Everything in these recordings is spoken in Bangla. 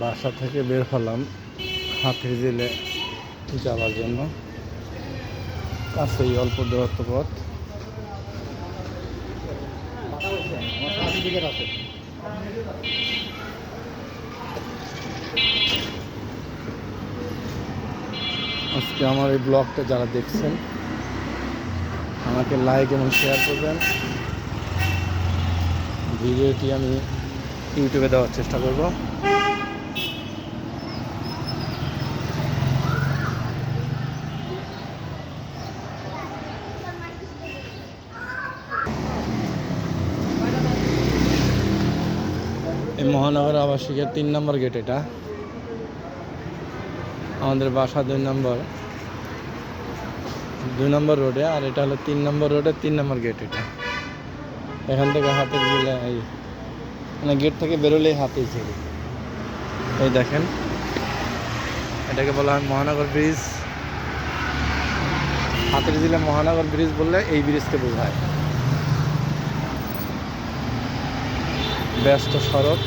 বাসা থেকে বের হলাম হাতির জেলে যাওয়ার জন্য। কাছেই অল্প দূরত্ব পথ। আজকে আমার এই ব্লগটা যারা দেখছেন, আমাকে লাইক এবং শেয়ার করবেন। ভিডিওটি আমি ইউটিউবে দেওয়ার চেষ্টা করব। এই মহানগর আবাসিকের তিন নম্বর গেট এটা। আমাদের বাসা দুই নম্বর। দুই নম্বর রোডে আর এটা হলো তিন নম্বর রোডে তিন নম্বর গেট এটা। এখান থেকে হাতের গেলে এই মানে গেট থেকে বেরোলেই হাতেই ছিল এই দেখেন, এটাকে বলা হয় মহানগর ব্রিজ হাতের জেলে মহানগর ব্রিজ বললে এই ব্রিজকে বোঝায়। ব্যস্ত সড়ক।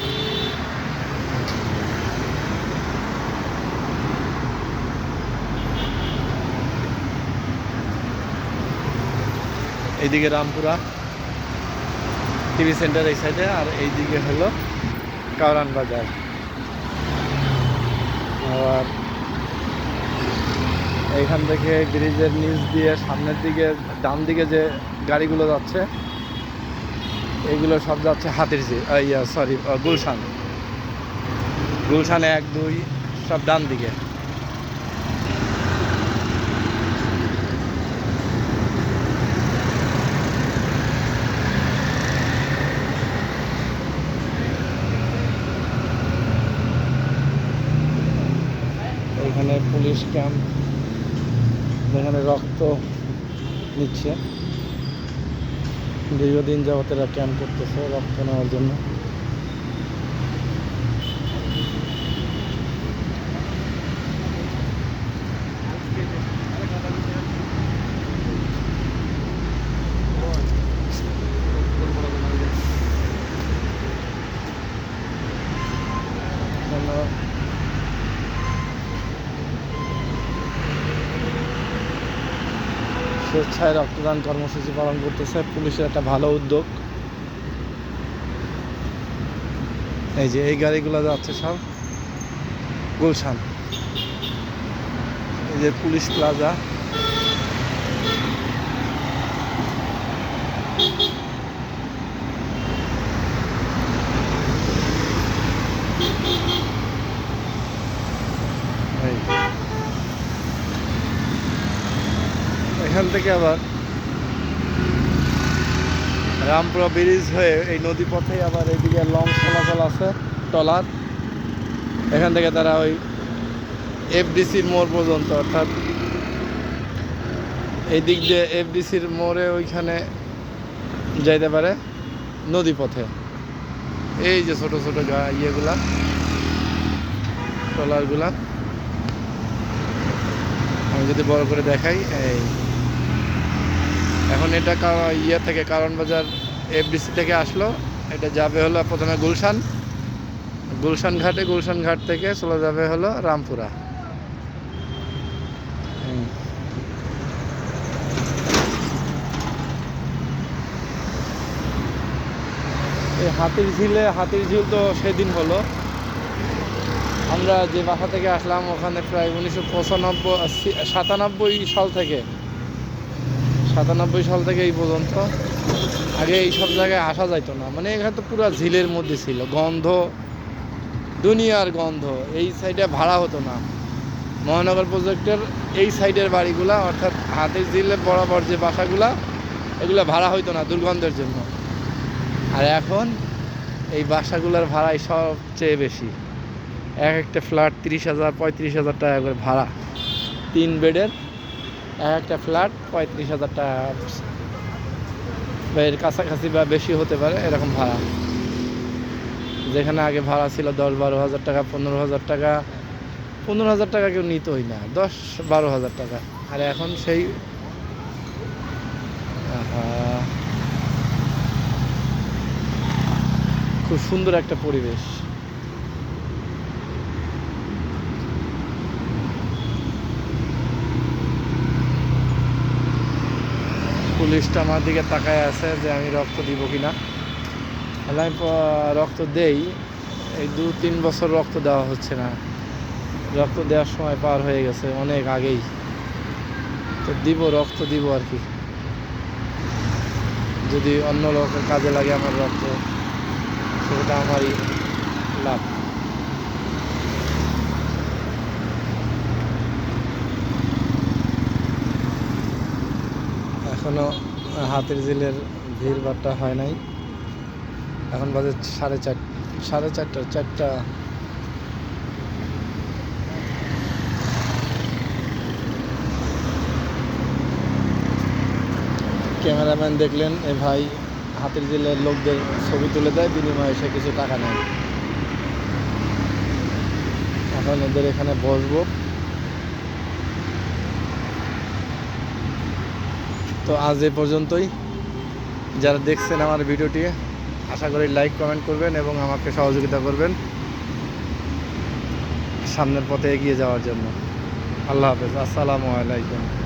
এইদিকে রামপুরা টিভি সেন্টার এই সাইডে, আর এইদিকে হলো কাওরান বাজার। আবার এইখান থেকে ব্রিজের নিচ দিয়ে সামনের দিকে, ডান দিকে যে গাড়িগুলো যাচ্ছে এইগুলো সব যাচ্ছে হাতির জি ইয়া সরি গুলশান। গুলশান এক, দুই, সব ডান দিকে এখানে পুলিশ ক্যাম্প যেখানে রক্ত নিচ্ছে। দীর্ঘদিন যাবত এরা ক্যাম্প করতেছে রক্ত নেওয়ার জন্য। স্বেচ্ছায় রক্তদান কর্মসূচি পালন করতেছে। পুলিশের একটা ভালো উদ্যোগ। এই যে এই গাড়িগুলো যাচ্ছে সব গুলশান। এই যে পুলিশ প্লাজা এই এখান থেকে আবার রামপুরা ব্রিজ হয়ে এই নদী পথে আবার এইদিকে লং চলাচল আছে, টলার। এখান থেকে তারা ওই এফডিসির মোড় পর্যন্ত, অর্থাৎ এই দিক দিয়ে এফডিসির মোড়ে ওইখানে যাইতে পারে নদী পথে এই যে ছোট ছোট ইয়েগুলা ট্রলারগুলা আমি যদি বড় করে দেখাই, এই এখন এটা ইয়ে থেকে কারণ বাজার এফডিসি থেকে আসলো। এটা যাবে হলো প্রথমে গুলশান। গুলশান ঘাটে, গুলশান ঘাট থেকে চলে যাবে হলো রামপুরা। এই হাতির ঝিলে, হাতির ঝিল তো সেদিন হলো। আমরা যে বাসা থেকে আসলাম, ওখানে প্রায় উনিশশো পঁচানব্বই সাতানব্বই সাল থেকে। সাতানব্বই সাল থেকে এই পর্যন্ত আগে এই সব জায়গায় আসা যাইতো না। মানে এখানে তো পুরো ঝিলের মধ্যে ছিল, গন্ধ, দুনিয়ার গন্ধ, এই সাইডে ভাড়া হতো না। মহানগর প্রজেক্টের এই সাইডের বাড়িগুলা, অর্থাৎ হাতের ঝিলের বরাবর যে বাসাগুলা, এগুলো ভাড়া হইতো না দুর্গন্ধের জন্য। আর এখন এই বাসাগুলোর ভাড়াই সবচেয়ে বেশি। এক একটা ফ্ল্যাট তিরিশ হাজার, পঁয়ত্রিশ হাজার টাকা করে ভাড়া। তিন বেডের একটা ফ্ল্যাট পঁয়ত্রিশ হাজার টাকা এর কাছাকাছি বা বেশি হতে পারে, এরকম ভাড়া। যেখানে আগে ভাড়া ছিল দশ বারো হাজার টাকা, পনেরো হাজার টাকা, পনেরো হাজার টাকা কেউ নিতই না, দশ বারো হাজার টাকা। আর এখন সেই খুব সুন্দর একটা পরিবেশ। পুলিশটা আমার দিকে তাকায় আছে যে আমি রক্ত দিব কিনা। তাহলে আমি রক্ত দেই। এই দু তিন বছর রক্ত দেওয়া হচ্ছে না। রক্ত দেওয়ার সময় পার হয়ে গেছে, অনেক আগেই। তো দিব, রক্ত দিব আর কি। যদি অন্য লোকের কাজে লাগে আমার রক্ত, সেটা আমারই লাভ। এখনও হাতের জিলের ভিড় ভাট্টা হয় নাই। এখন বাজে সাড়ে চার সাড়ে চারটা চারটা। ক্যামেরাম্যান দেখলেন, এ ভাই হাতের জেলের লোকদের ছবি তুলে দেয়, বিনিময়ে সে কিছু টাকা নেয়। এখন ওদের এখানে বসবো। তো আজ এ পর্যন্তই। যারা দেখছেন আমার ভিডিওটি, আশা করি লাইক, কমেন্ট করবেন এবং আমাকে সহযোগিতা করবেন সামনের পথে এগিয়ে যাওয়ার জন্য। আল্লাহ হাফেজ। আসসালামু আলাইকুম।